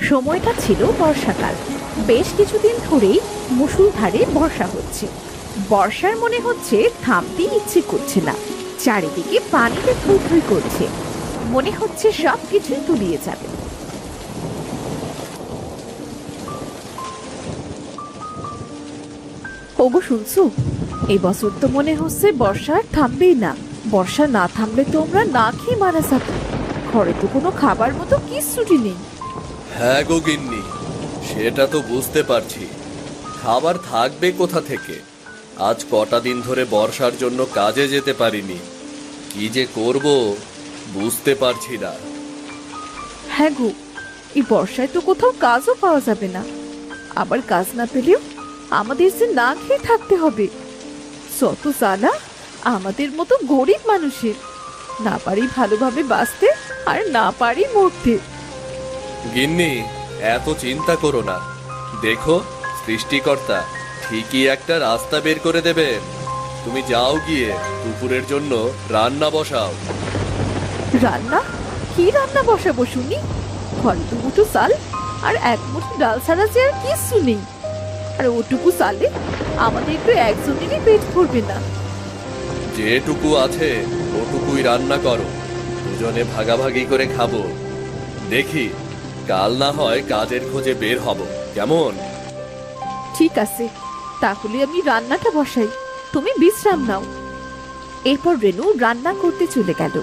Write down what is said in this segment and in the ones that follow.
সময়টা ছিল বর্ষাকাল। বেশ কিছুদিন ধরেই মুসুলধারে বর্ষা হচ্ছে। বর্ষার মনে হচ্ছে থামতে ইচ্ছে করছে না। চারিদিকে পানিতে থই করছে। মনে হচ্ছে সব কিছুই তুলিয়ে যাবে। ওগো, শুনছো? এই বছর তো মনে হচ্ছে বর্ষা থামবেই না। বর্ষা না থামলে তোমরা না খেয়ে মারা যাবে। ঘরে তো কোনো খাবার মতো কিচ্ছুটি নেই। হ্যাঁ গো গিন্নি, সেটা তো বুঝতে পারছি। খাবার থাকবে কোথা থেকে? আজ কটা দিন ধরে বর্ষার জন্য কাজে যেতে পারিনি। কি যে করব, বুঝতে পারছি না। হ্যাঁ গো, এই বর্ষায় তো কোথাও কাজও পাওয়া যাবে না। আবার কাজ না পেলেও আমাদের যে না খেয়ে থাকতে হবে। যত জ্বালা আমাদের মতো গরিব মানুষের, না পারি ভালোভাবে বাঁচতে আর না পারি মরতে। গিন্নি এত চিন্তা করো না। দেখো সৃষ্টিকর্তা ঠিকই একটা রাস্তা বের করে দেবেন। তুমি যাও গিয়ে দুপুরের জন্য রান্না বসাও। রান্না? কি রান্না বসাবো শুনি? ঘরে দু মুঠো চাল আর এক মুঠো ডাল ছাড়া যে আর কিচ্ছু নেই। আর ওটুকু চালে আমাদের একটু একজনেরই পেট ভরবে না। যেটুকু আছে ওটুকুই রান্না করো। দুজনে ভাগাভাগি করে খাব। দেখি কাল না হয় কাজের খোঁজে বের হব। কেমন? ঠিক আছে। তাহলে আমি রান্নাটা বসাই। তুমি বিশ্রাম নাও। এরপর রেনু রান্না করতে চলে গেল।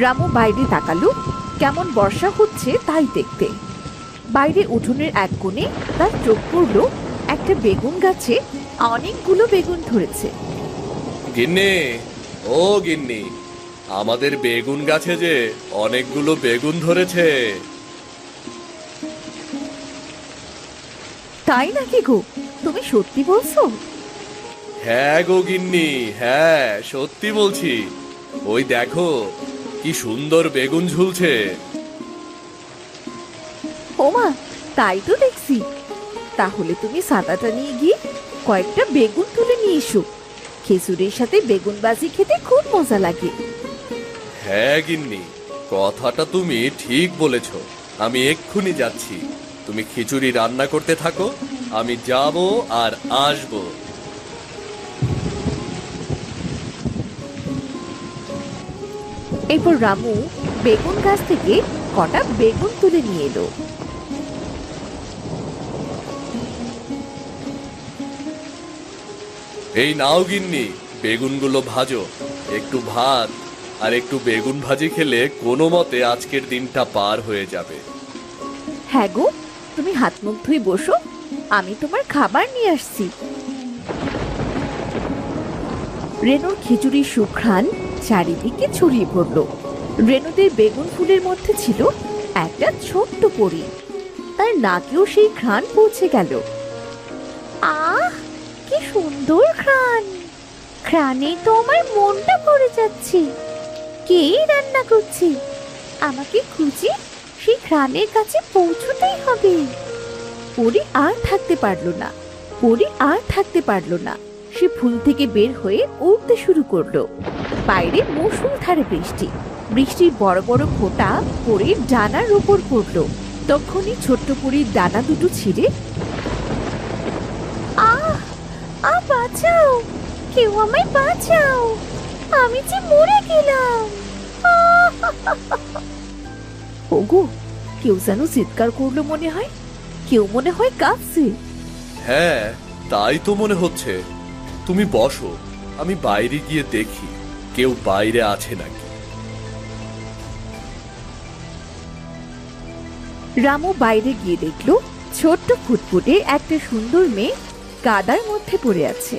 রামু বাইরে তাকালো। কেমন বর্ষা হচ্ছে তাই দেখতে। বাইরে উঠোনের এক কোণে তার চোখ পড়ল একটা বেগুন গাছে। অনেকগুলো বেগুন ধরেছে। গিন্নি! ও গিন্নি! আমাদের বেগুন গাছে যে অনেকগুলো বেগুন ধরেছে। তাই নাকি গো? তুমি সত্যি বলছো? হ্যাঁ গো গিন্নি হ্যাঁ সত্যি বলছি। ওই দেখো কি সুন্দর বেগুন ঝুলছে। ওমা তাই তো দেখছি। তাহলে তুমি সাদাটা নিয়ে গিয়ে কয়েকটা বেগুন তুলে নিয়ে এসো। খেজুরের সাথে বেগুন বাজি খেতে খুব মজা লাগে। হ্যাঁ গিন্নি কথাটা তুমি ঠিক বলেছ। আমি এক্ষুনি যাচ্ছি। তুমি খিচুড়ি রান্না করতে থাকো আমি যাব আর আসব। এরপর রামু বেগুন গাছ থেকে কটা বেগুন তুলে নিয়ে এলো। এই নাও গিন্নি বেগুনগুলো ভাজো। একটু ভাত আর একটু বেগুন ভাজি খেলে কোনো মতে আজকের দিনটা পার হয়ে যাবে। হ্যাঁ গো, তুমি হাত মুখ ধুয়ে বসো। আমি তোমার খাবার নিয়ে আসছি। রেনুর খিচুড়ি সুঘ্রাণ চারিদিকে ছড়িয়ে পড়ল। রেনুদের বেগুন ফুলের মধ্যে ছিল একটা ছোট্ট পরি। তার নাকেও সেই ঘ্রাণ পৌঁছে গেল। আহ, কি সুন্দর ঘ্রাণ! ঘ্রাণে তো আমার মনটা ভরে যাচ্ছে। কে রান্না করছে? আমাকে খুঁজে সেই ঘ্রাণের কাছে পৌঁছতেই হবে। পরি আর থাকতে পারল না। পরি আর থাকতে পারল না। সে ফুল থেকে বের হয়ে উঠতে শুরু করল। বাইরে মুষলধারে বৃষ্টি। বৃষ্টির বড় বড় ফোঁটা পরির ডানার উপর পড়ল। তখনই ছোট্ট পরির ডানা দুটো ছিঁড়ে আহ আ বাঁচাও! কেউ আমায় বাঁচাও! আমি যে মরে গেলাম। ওগো কেউ যেন চিৎকার করল মনে হয় কেউ মনে হয় কাঁদছে। হ্যাঁ তাই তো মনে হচ্ছে। তুমি বসো আমি বাইরে গিয়ে দেখি কেউ বাইরে আছে নাকি। রামু বাইরে গিয়ে দেখল ছোট্ট ফুটফুটে একটা সুন্দর মেয়ে কাদার মধ্যে পড়ে আছে।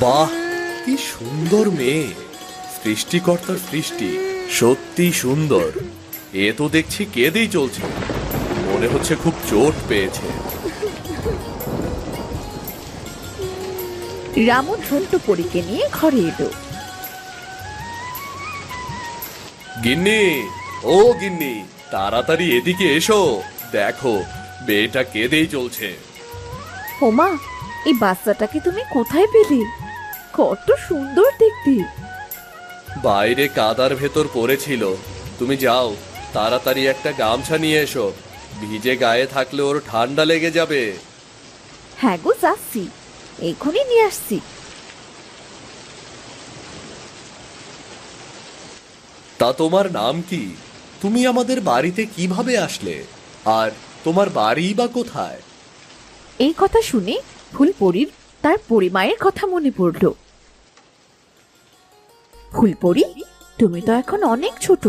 বাহ কি সুন্দর মেয়ে। সৃষ্টিকর্তার সৃষ্টি সত্যি সুন্দর। এ তো দেখছি কেঁদেই চলছে। মনে হচ্ছে খুব চোট পেয়েছে। রামু ছোট্ট পরীকে নিয়ে ঘরে এলো। গিন্নি ও গিন্নি তাড়াতাড়ি এদিকে এসো। দেখো মেয়েটা কেঁদেই চলছে। ওমা এই বাচ্চাটাকে তুমি কোথায় পেলে? কত সুন্দর দেখতে। বাইরে কাদার ভেতর পড়েছিল। তুমি যাও তাড়াতাড়ি একটা গামছা নিয়ে এসো। ভিজে গায়ে থাকলে ওর ঠান্ডা লেগে যাবে। হ্যাঁ গো যাচ্ছি। এখনই নিয়ে আসছি। তা তোমার নাম কি? তুমি আমাদের বাড়িতে কীভাবে আসলে? আর তোমার বাড়ি বা কোথায়? এই কথা শুনে ফুলপরির তার পরিমায়ের কথা মনে পড়ল। ফুলপরি, তুমি তো এখন অনেক ছোট।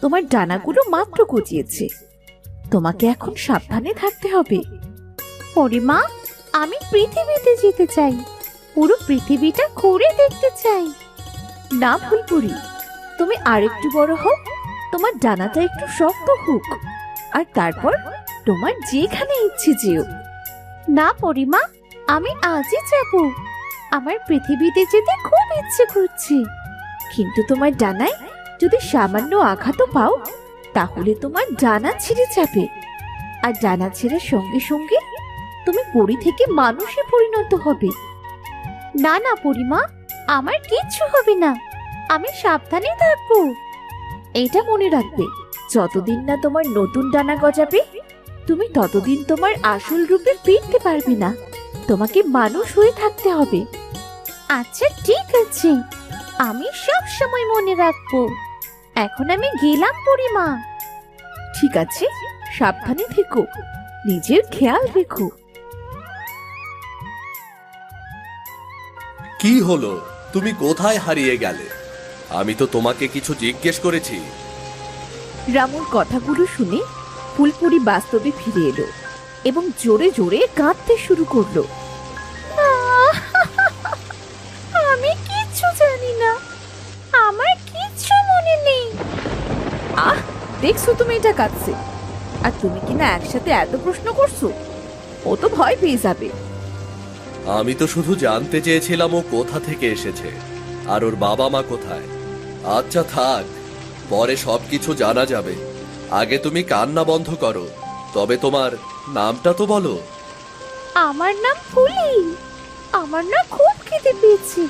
তোমার ডানাগুলো মাত্র গজিয়েছে তোমাকে এখন সাবধানে থাকতে হবে। পরিমা আমি পৃথিবীতে যেতে চাই। পুরো পৃথিবীটা ঘুরে দেখতে চাই। না ফুলপুরি, তুমি আরেকটু বড় হোক তোমার ডানাটা একটু শক্ত হোক। আর তারপর তোমার যেখানে ইচ্ছে যেও। না পরিমা আমি আজই যাব। আমার পৃথিবীতে যেতে খুব ইচ্ছে করছে। কিন্তু তোমার ডানায় যদি সামান্য আঘাতও পাও, তাহলে তোমার ডানা ছিঁড়ে যাবে। আর ডানা ছেঁড়ার সঙ্গে সঙ্গে তুমি পরি থেকে মানুষে পরিণত হবে। না না, পরিমা, আমার কিচ্ছু হবে না। আমি সাবধানে থাকব। এটা মনে রাখবে, যতদিন না তোমার নতুন ডানা গজাবে, তুমি ততদিন তোমার আসল রূপে ফিরতে পারবে না। তোমাকে মানুষ হয়ে থাকতে হবে। আচ্ছা ঠিক আছে। আমি সব সময় মনে রাখব। এখন আমি গেলাম পরিমা। ঠিক আছে সাবধানে থেকো নিজের খেয়াল রেখো। কি হলো? তুমি কোথায় হারিয়ে গেলে? আমি তো তোমাকে কিছু জিজ্ঞেস করেছি। রামুর কথাগুলো শুনে ফুলপুরি বাস্তবে ফিরে এলো এবং জোরে জোরে কাঁদতে শুরু করল। দেখছ তুমি এটা কাঁদছে আর তুমি কিনা একসাথে এত প্রশ্ন করছ? ও তো ভয় পেয়ে যাবে। আমি তো শুধু জানতে চেয়েছিলাম ও কোথা থেকে এসেছে। আর ওর বাবা মা কোথায়? আচ্ছা থাক পরে সবকিছু জানা যাবে। আগে তুমি কান্না বন্ধ করো। তবে তোমার নামটা তো বলো। আমার নাম ফুলি। আমার না খুব খেতে পেয়েছে।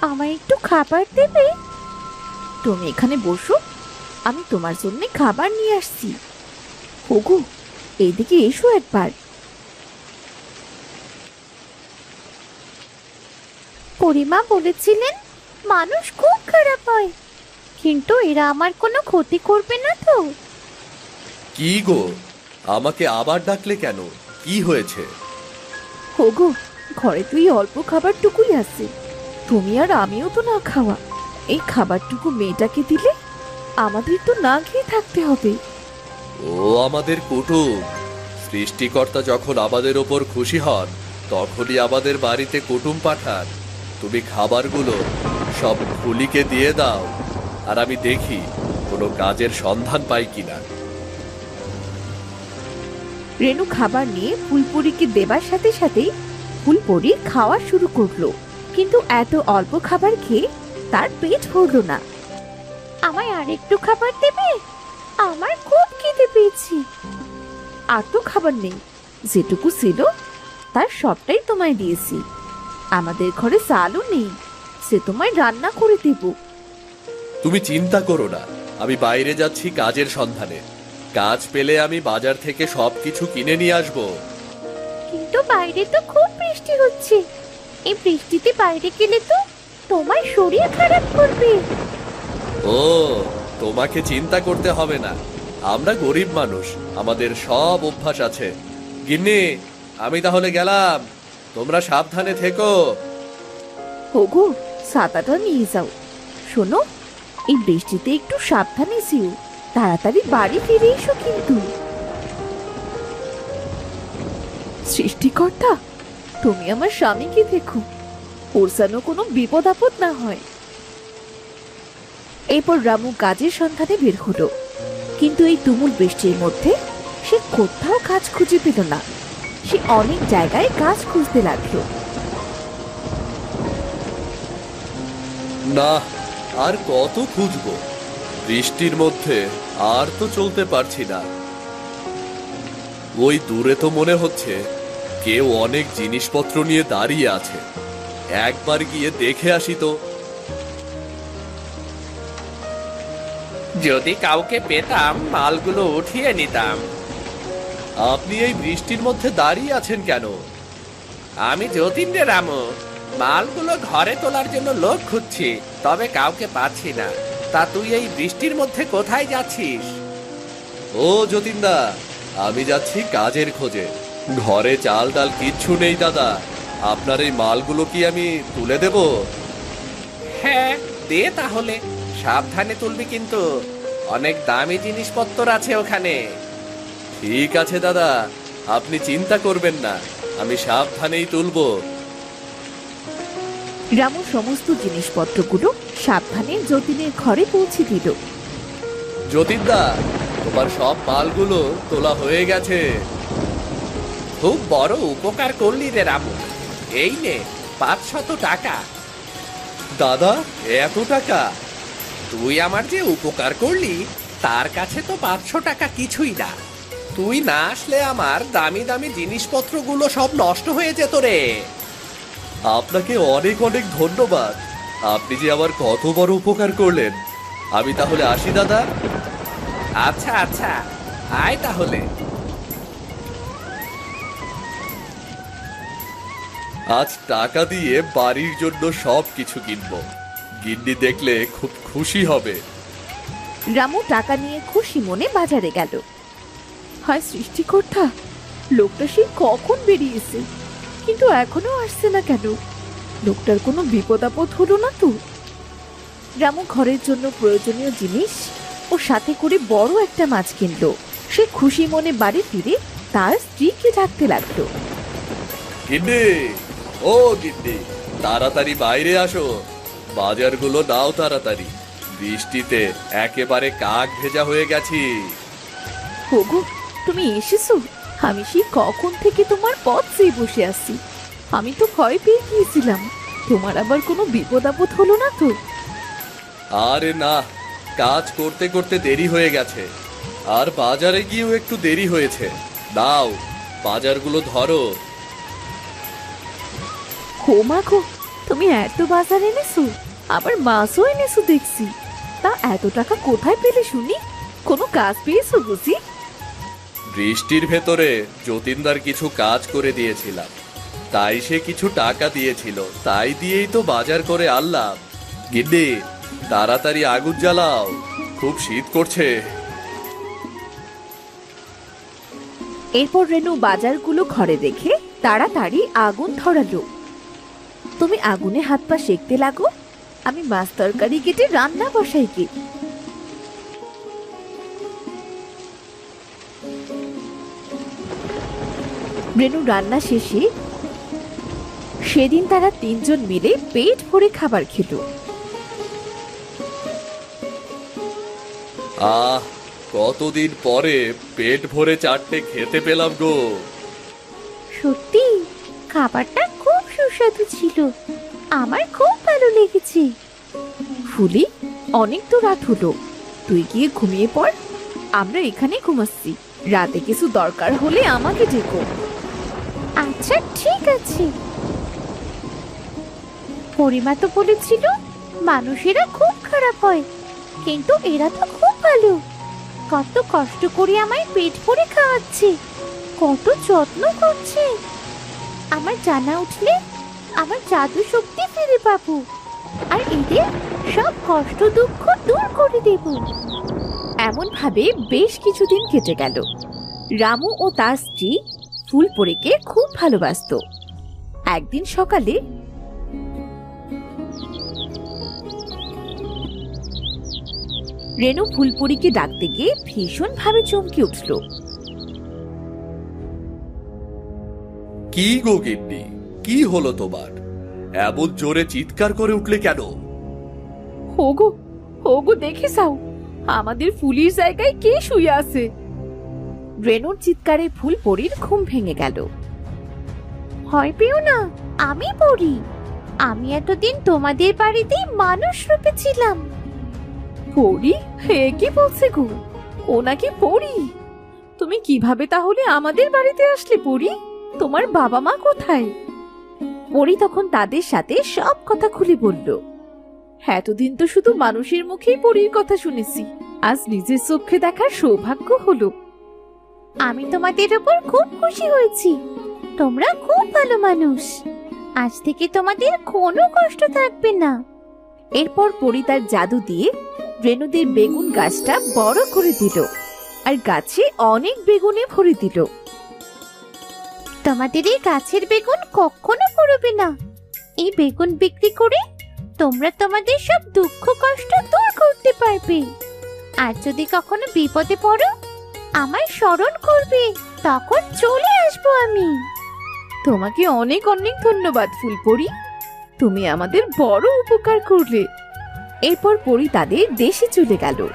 আমায় একটু খাবার দেবে? তুমি এখানে বসো। আমি তোমার জন্য খাবার নিয়ে আসছি। ওগো এইদিকে এসো একবার। পরিমা বলেছিলেন মানুষ খুব খারাপ হয়। কিন্তু এরা আমার কোনো ক্ষতি করবে না তো। কি গো? আমাকে আবার ডাকলে কেন? কি হয়েছে? ওগো ঘরে তুই অল্প খাবারটুকুই আছে। তুমি আর আমিও তো না খাওয়া। এই খাবারটুকু মেয়েটাকে দিলে আমাদের তো না খেয়ে থাকতে হবে। ও আমাদের কুটুম। সৃষ্টিকর্তা যখন আমাদের ওপর খুশি হন তখনই আমাদের বাড়িতে কুটুম পাঠান। তুমি খাবারগুলো সব ফুলিকে দিয়ে দাও আর আমি দেখি কোনো কাজের সন্ধান পাই কিনা। রেনু খাবার নিয়ে ফুলপুরিকে দেবার সাথে সাথেই ফুলপুরি খাওয়া শুরু করল। কিন্তু এত অল্প খাবার খেয়ে তার পেট ভরলো না। আমায় আর একটু খাবার দেবে? আমার খুব খেতে পেয়েছি। আর তো খাবার নেই। যেটুকু ছিল তার সবটাই তোমায় দিয়েছি। আমাদের ঘরে চালও নেই। সে তোমায় রান্না করে দেবো। তুমি চিন্তা করো না। আমি বাইরে যাচ্ছি কাজের সন্ধানে। কাজ পেলে আমি বাজার থেকে সবকিছু কিনে নিয়ে আসব। কিন্তু বাইরে তো খুব বৃষ্টি হচ্ছে। এই বৃষ্টিতে বাইরে গেলে তো তোমার শরীর খারাপ করবে। ও, তোমাকে চিন্তা করতে হবে না। আমরা গরিব মানুষ, আমাদের সব অভ্যাস আছে। গিন্নি, আমি তাহলে গেলাম। তোমরা সাবধানে থেকো। ওগো ছাতাটা নিয়ে যাও। শোনো, এই বৃষ্টিতে একটু সাবধানে যেও। তাড়াতাড়ি বাড়ি ফিরে এসো কিন্তু। সৃষ্টিকর্তা, তুমি আমার স্বামীকে দেখো। ওর যেন কোনো বিপদ আপদ না হয়। এরপর রামু কাজের সন্ধানে বের হলো। কিন্তু এই তুমুল বৃষ্টির মধ্যে সে কোথাও কাজ খুঁজে পেল না। সে অনেক জায়গায় কাজ খুঁজতে লাগল। না, আর কত খুঁজবো? বৃষ্টির মধ্যে আর তো চলতে পারছি না। ওই দূরে তো মনে হচ্ছে কেউ অনেক জিনিসপত্র নিয়ে দাঁড়িয়ে আছে। একবার গিয়ে দেখে আসি তো। যদি কাউকে পেতাম মালগুলো উঠিয়ে নিতাম। আপনি এই বৃষ্টির মধ্যে দাঁড়িয়ে আছেন কেন? আমি যতীন রে রামু। মালগুলো ঘরে তোলার জন্য লোক খুঁজছি তবে কাউকে পাচ্ছি না। তা তুই এই বৃষ্টির মধ্যে কোথায় যাচ্ছিস? ও যতীনদা আমি যাচ্ছি কাজের খোঁজে। ঘরে চাল ডাল কিচ্ছু নেই দাদা। আপনার এই মালগুলো কি আমি তুলে দেব? হ্যাঁ দে তাহলে। সাবধানে তুলবি কিন্তু। অনেক দামি জিনিসপত্র আছে ওখানে। ঠিক আছে দাদা। আপনি চিন্তা করবেন না। আমি সাবধানেই তুলবো। রামু সমস্ত জিনিসপত্রগুলো সাবধানে যতীনের ঘরে পৌঁছে দিল। যতীনদা তোমার সব মালগুলো তোলা হয়ে গেছে। খুব বড় উপকার করলি রে রামু। এই নে পাঁচশত টাকা। দাদা? এত টাকা? তুই আমার যে উপকার করলি তার কাছে তো পাঁচশো টাকা কিছুই না। তুই না আসলে আমার দামি দামি জিনিসপত্রগুলো সব নষ্ট হয়ে যেত রে। আপনাকে অনেক অনেক ধন্যবাদ। আপনি যে আমার কত বড় উপকার করলেন। আমি তাহলে আসি দাদা। আচ্ছা আচ্ছা। আয় তাহলে। আজ টাকা দিয়ে বাড়ির জন্য সব কিছু কিনবো। গিন্নি দেখলে খুব খুশি হবে। রামু টাকা নিয়ে খুশি মনে বাজারে গেল। হয় সৃষ্টিকর্তা লোকটা সে কখন বেরিয়েছে? কিন্তু এখনও আসছে না কেন? লোকটার কোনো বিপদ আপদ হলো না তো? রামু ঘরের জন্য প্রয়োজনীয় জিনিস ও সাথে করে বড় একটা মাছ কিনলো। সে খুশি মনে বাড়ি ফিরে তার স্ত্রীকে ডাকতে লাগল। গিন্নি ও গিন্নি তাড়াতাড়ি বাইরে আসো। বাজারগুলো দাও তাড়াতাড়ি। বৃষ্টিতে একেবারে কাক ভেজা হয়ে গেছি। হোগো তুমি এসেছ? আমি সেই কখন থেকে তোমার পথ চেয়ে বসে আছি। আমি তো ভয় পেয়ে গিয়েছিলাম। তোমার আবার কোনো বিপদ আপদ হলো না তো? আরে না কাজ করতে করতে দেরি হয়ে গেছে। আর বাজারে গিয়েও একটু দেরি হয়েছে। দাও বাজারগুলো ধরো। হো মা গো তুমি এত বাজার এনেছো? আবার মাছও এনেছো দেখছি। তা এত টাকা কোথায় পেলে শুনি? কোনো কাজ পেয়েছ বুঝি? বৃষ্টির ভেতরে যতীনদার কিছু কাজ করে দিয়েছিলাম। তাই সে কিছু টাকা দিয়েছিল। তাই দিয়েই তো বাজার করে আনলাম। গিন্নি তাড়াতাড়ি আগুন জ্বালাও। খুব শীত করছে। এরপর রেনু বাজারগুলো ঘরে রেখে তাড়াতাড়ি আগুন ধরালো। তুমি আগুনে হাত পা সেকতে লাগো? আমি মাছ তরকারি কেটে রান্না বসাই কি? রেনু রান্না শেষে সেদিন তারা তিনজন মিলে পেট ভরে খাবার খেলো। আহ কতদিন পরে পেট ভরে চারটে খেতে পেলাম গো। সত্যি খাবারটা খুব সুস্বাদু ছিল। আমার খুব ভালো লেগেছে। ফুলি, অনেক তো রাত হলো। তুই গিয়ে ঘুমিয়ে পড়। আমরা এখানে ঘুমাচ্ছি। রাতে কিছু দরকার হলে আমাকে ডেকো। আচ্ছা ঠিক আছে। পরিমা তো বলেছিল, মানুষেরা খুব খারাপ হয়। কিন্তু এরা তো খুব ভালো। কত কষ্ট করে আমায় পেট ভরে খাওয়াচ্ছে। কত যত্ন করছে। আমার জানা উঠলে আমার জাদু শক্তি ফিরে পাবো। আর এদের সব কষ্ট দুঃখ দূর করে দেব। এমন ভাবে বেশ কিছুদিন কেটে গেল। রামু ও তার স্ত্রী ফুলপরিকে খুব ভালোবাসতো। একদিন সকালে রেনু ফুলপুরিকে ডাকতে গিয়ে ভীষণ ভাবে চমকে উঠল। কি গো গিন্নি? কি হলো তোমার? এমন জোরে চিৎকার করে উঠলে কেন? হোগো হোগো, দেখে যাও। আমাদের ফুলির জায়গায় কে শুয়ে আছে? রেনুর চিৎকারে ফুল পরির ঘুম ভেঙে গেল। ভয় পেও না, আমি পড়ি। আমি এতদিন তোমাদের বাড়িতেই মানুষ রূপে ছিলাম। পড়ি? হে, কি বলছে গো? ও নাকি পড়ি? তুমি কীভাবে তাহলে আমাদের বাড়িতে আসলে পড়ি? তোমার বাবা মা কোথায়? পরি তখন তাদের সাথে সব কথা খুলে বলল। এতদিন তো শুধু মানুষের মুখেই পরীর কথা শুনেছি। আজ নিজের চোখে দেখার সৌভাগ্য হলো। আমি তোমাদের উপর খুব খুশি হয়েছি। তোমরা খুব ভালো মানুষ। আজ থেকে তোমাদের কোনো কষ্ট থাকবে না। এরপর পরি তার জাদু দিয়ে রেনুদের বেগুন গাছটা বড় করে দিল। আর গাছে অনেক বেগুনে ভরে দিল। তোমাদের এই গাছের বেগুন কখনো করবে না। এই বেগুন বিক্রি করে তোমরা তোমাদের সব দুঃখ, কষ্ট দূর করতে পারবে। আর যদি কখনো বিপদে পড়ো, আমায় স্মরণ করবে, তখন চলে আসব আমি। তোমাকে অনেক অনেক ধন্যবাদ ফুলপরি। তুমি আমাদের বড় উপকার করলে। এরপর পরি তাদের দেশে চলে গেল।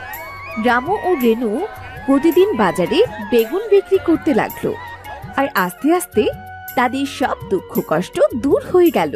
রামু ও রেনু প্রতিদিন বাজারে বেগুন বিক্রি করতে লাগল। আর আস্তে আস্তে তাদের সব দুঃখ কষ্ট দূর হয়ে গেল।